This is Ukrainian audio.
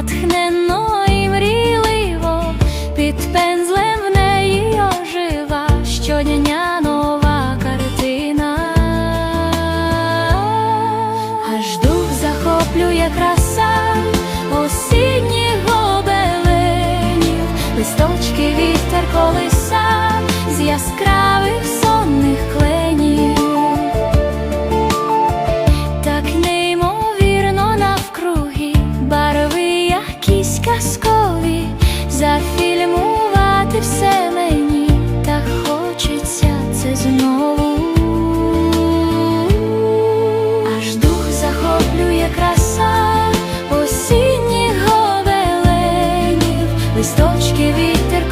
натхнено і мріливо, під пензлем в неї ожива щодня нова картина, аж дух захоплює краса осінніх гобеленів, листочки вітер колиса з яскравих листочки вітер.